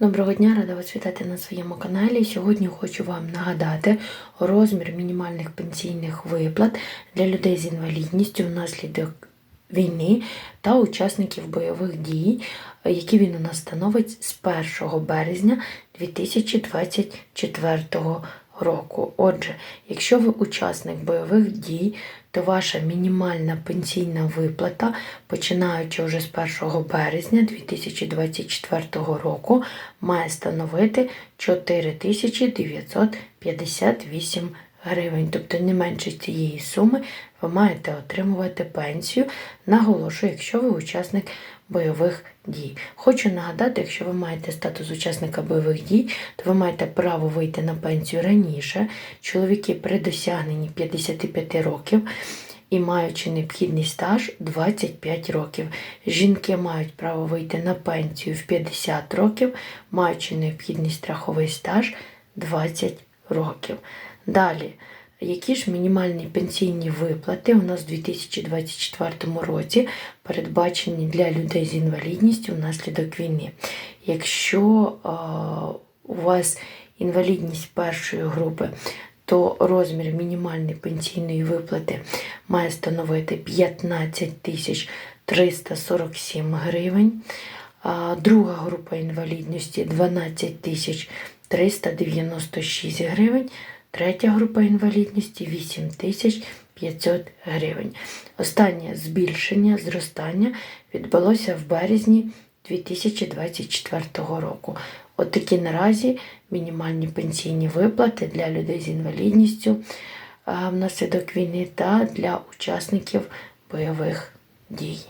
Доброго дня, рада вас вітати на своєму каналі. Сьогодні хочу вам нагадати розмір мінімальних пенсійних виплат для людей з інвалідністю внаслідок війни та учасників бойових дій, які він у нас становить з 1 березня 2024 року. Отже, якщо ви учасник бойових дій, то ваша мінімальна пенсійна виплата, починаючи вже з 1 березня 2024 року, має становити 4958 гривень. Тобто не менше цієї суми ви маєте отримувати пенсію. Наголошую, якщо ви учасник бойових дій. Хочу нагадати, якщо ви маєте статус учасника бойових дій, то ви маєте право вийти на пенсію раніше. Чоловіки при досягненні 55 років і маючи необхідний стаж 25 років. Жінки мають право вийти на пенсію в 50 років, маючи необхідний страховий стаж 20 років. Далі. Які ж мінімальні пенсійні виплати у нас у 2024 році передбачені для людей з інвалідністю внаслідок війни? Якщо у вас інвалідність першої групи, то розмір мінімальної пенсійної виплати має становити 15 тисяч 347 гривень. Друга група інвалідності 12 тисяч 396 гривень. Третя група інвалідності 8 тисяч 500 гривень. Останнє збільшення, зростання відбулося в березні 2024 року. От наразі мінімальні пенсійні виплати для людей з інвалідністю внаслідок війни та для учасників бойових дій.